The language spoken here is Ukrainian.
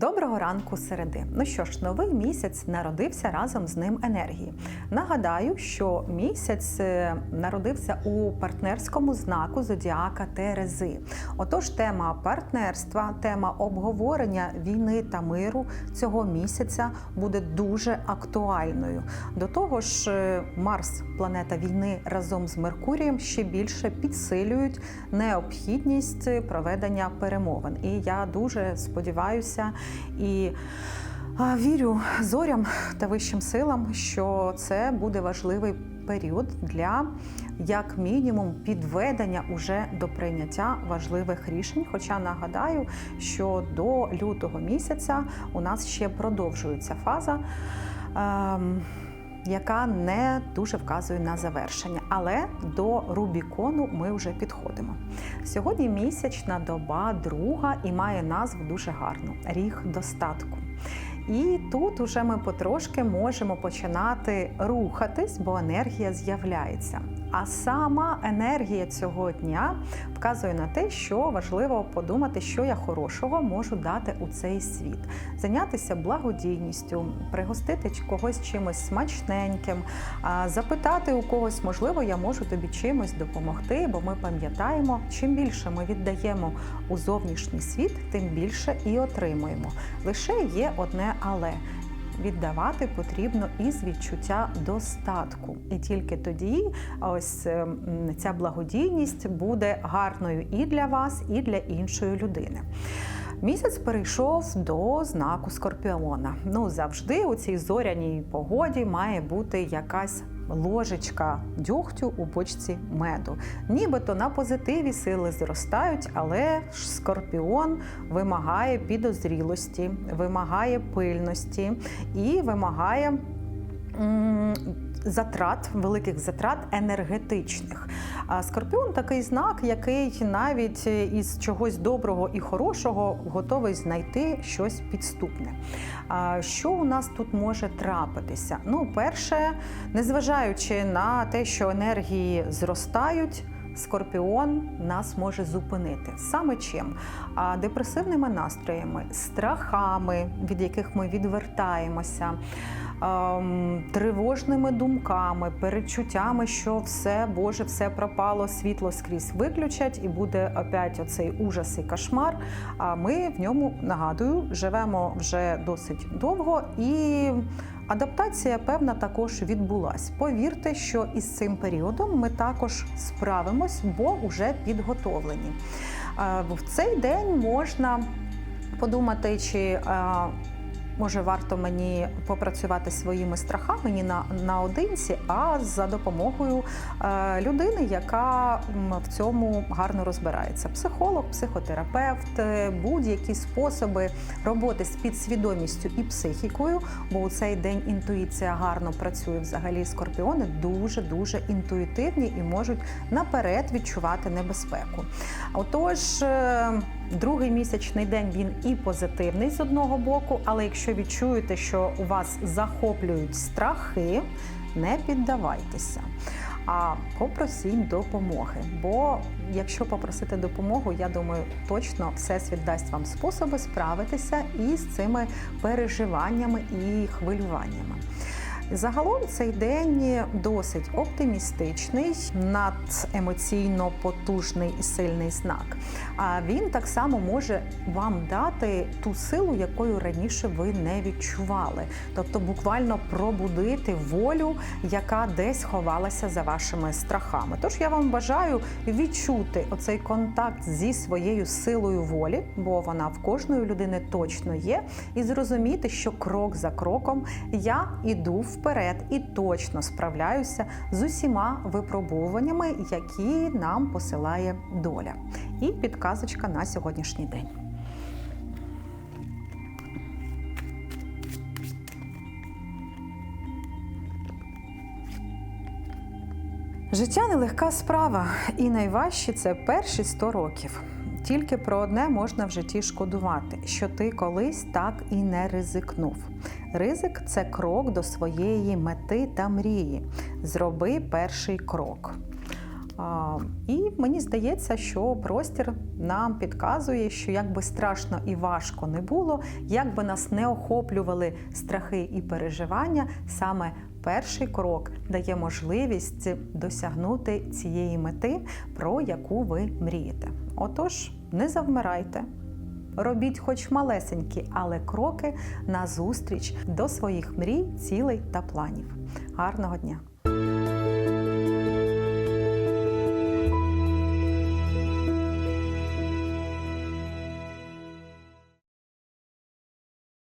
Доброго ранку середи. Ну що ж, новий місяць народився разом з ним енергії. Нагадаю, що місяць е, народився у партнерському знаку зодіака Терези. Отож, тема партнерства, тема обговорення війни та миру цього місяця буде дуже актуальною. До того ж, е, Марс, планета війни, разом з Меркурієм ще більше підсилюють необхідність проведення перемовин. І я дуже сподіваюся і вірю зорям та вищим силам, що це буде важливий період для як мінімум підведення уже до прийняття важливих рішень. Хоча нагадаю, що до лютого місяця у нас ще продовжується фаза. Ем, яка не дуже вказує на завершення, але до Рубікону ми вже підходимо. Сьогодні місячна доба друга і має назву дуже гарну ріг достатку. І тут уже ми потрошки можемо починати рухатись, бо енергія з'являється. А сама енергія цього дня вказує на те, що важливо подумати, що я хорошого можу дати у цей світ, зайнятися благодійністю, пригостити когось чимось смачненьким, запитати у когось, можливо, я можу тобі чимось допомогти, бо ми пам'ятаємо, чим більше ми віддаємо у зовнішній світ, тим більше і отримуємо. Лише є одне але віддавати потрібно із відчуття достатку. І тільки тоді ось ем, ця благодійність буде гарною і для вас, і для іншої людини. Місяць перейшов до знаку Скорпіона. Ну завжди у цій зоряній погоді має бути якась ложечка дьогтю у бочці меду. Нібито на позитиві сили зростають, але ж скорпіон вимагає підозрілості, вимагає пильності і вимагає затрат, великих затрат енергетичних. А скорпіон такий знак, який навіть із чогось доброго і хорошого готовий знайти щось підступне. А що у нас тут може трапитися? Ну, перше, незважаючи на те, що енергії зростають. Скорпіон нас може зупинити саме чим? А депресивними настроями, страхами, від яких ми відвертаємося, ем, тривожними думками, перечуттями, що все Боже, все пропало, світло скрізь виключать, і буде опять оцей ужас і кошмар. А ми в ньому нагадую, живемо вже досить довго і. Адаптація, певна, також відбулась. Повірте, що із цим періодом ми також справимось, бо вже підготовлені. В цей день можна подумати, чи може варто мені попрацювати своїми страхами не на наодинці, а за допомогою е, людини, яка в цьому гарно розбирається. Психолог, психотерапевт, е, будь-які способи роботи з підсвідомістю і психікою, бо у цей день інтуїція гарно працює взагалі. Скорпіони дуже дуже інтуїтивні і можуть наперед відчувати небезпеку. Отож. Другий місячний день він і позитивний з одного боку, але якщо відчуєте, що у вас захоплюють страхи, не піддавайтеся. А попросіть допомоги. Бо якщо попросити допомогу, я думаю, точно всесвіт дасть вам способи справитися із цими переживаннями і хвилюваннями. Загалом цей день досить оптимістичний, надемоційно потужний і сильний знак. А він так само може вам дати ту силу, якою раніше ви не відчували, тобто буквально пробудити волю, яка десь ховалася за вашими страхами. Тож я вам бажаю відчути оцей контакт зі своєю силою волі, бо вона в кожної людини точно є, і зрозуміти, що крок за кроком я іду в вперед і точно справляюся з усіма випробуваннями, які нам посилає доля. І підказочка на сьогоднішній день. Життя нелегка справа, і найважче це перші 100 років. Тільки про одне можна в житті шкодувати, що ти колись так і не ризикнув. Ризик це крок до своєї мети та мрії. Зроби перший крок. І мені здається, що простір нам підказує, що як би страшно і важко не було, як би нас не охоплювали страхи і переживання, саме перший крок дає можливість досягнути цієї мети, про яку ви мрієте. Отож, не завмирайте. Робіть хоч малесенькі, але кроки назустріч до своїх мрій, цілей та планів. Гарного дня!